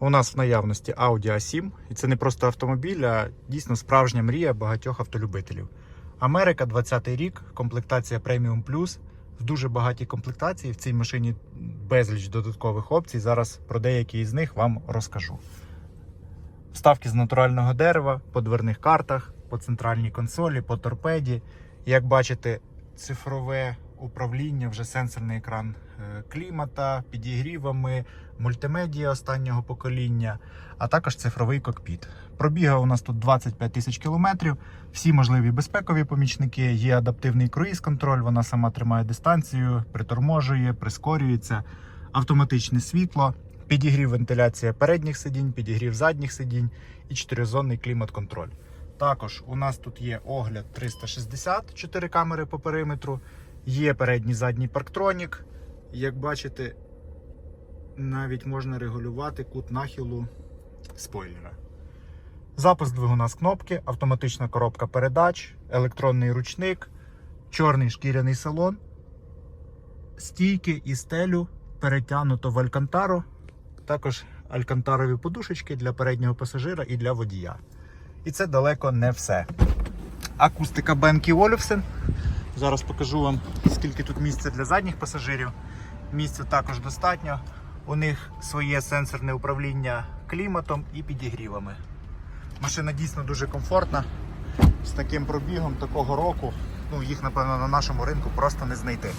У нас в наявності Audi A7, і це не просто автомобіль, а дійсно справжня мрія багатьох автолюбителів. Америка, 20-й рік, комплектація Premium Plus. В дуже багатій комплектації в цій машині безліч додаткових опцій. Зараз про деякі із них вам розкажу. Вставки з натурального дерева, по дверних картах, по центральній консолі, по торпеді. Як бачите, цифрове управління, вже сенсорний екран е, клімата, підігрівами, мультимедіа останнього покоління, а також цифровий кокпіт. Пробіга у нас тут 25 тисяч кілометрів. Всі можливі безпекові помічники, є адаптивний круїз-контроль, вона сама тримає дистанцію, приторможує, прискорюється, автоматичне світло, підігрів вентиляція передніх сидінь, підігрів задніх сидінь і чотиризонний клімат-контроль. Також у нас тут є огляд 360, 4 камери по периметру, є передній задній парктронік. Як бачите, навіть можна регулювати кут нахилу спойлера. Запуск двигуна з кнопки, автоматична коробка передач, електронний ручник, чорний шкіряний салон, стійки і стелю перетягнуто в алькантару, також алькантарові подушечки для переднього пасажира і для водія. І це далеко не все. Акустика Бенкі Олюфсен. Зараз покажу вам, скільки тут місця для задніх пасажирів. Місця також достатньо. У них своє сенсорне управління кліматом і підігрівами. Машина дійсно дуже комфортна. З таким пробігом такого року. Ну, їх, напевно, на нашому ринку просто не знайти.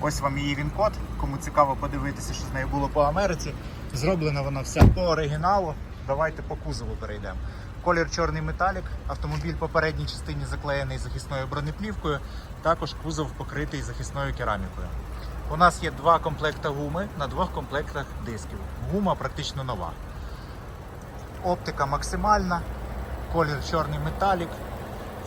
Ось вам її він-код. Кому цікаво подивитися, що з нею було по Америці. Зроблена вона вся по оригіналу. Давайте по кузову перейдемо. Колір чорний металік, автомобіль по передній частині заклеєний захисною бронеплівкою, також кузов покритий захисною керамікою. У нас є два комплекта гуми на двох комплектах дисків. Гума практично нова. Оптика максимальна, колір чорний металік,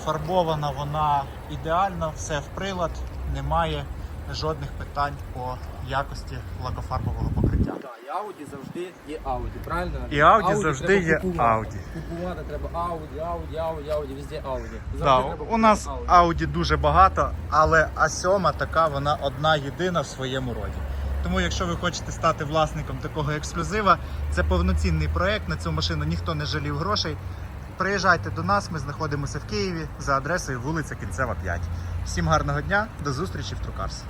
фарбована вона ідеально, все в прилад, немає жодних питань по якості лакофарбового покриття. Так, і Audi завжди є Audi, правильно? І Audi завжди є. Audi. Купувати треба Audi, Audi, Audi, Audi, везде Audi. Да, у нас Audi дуже багато, але А7 така вона одна єдина в своєму роді. Тому, якщо ви хочете стати власником такого ексклюзива, це повноцінний проект. На цю машину ніхто не жалів грошей. Приїжджайте до нас, ми знаходимося в Києві за адресою вулиця Кінцева 5. Всім гарного дня, до зустрічі в Трукарс.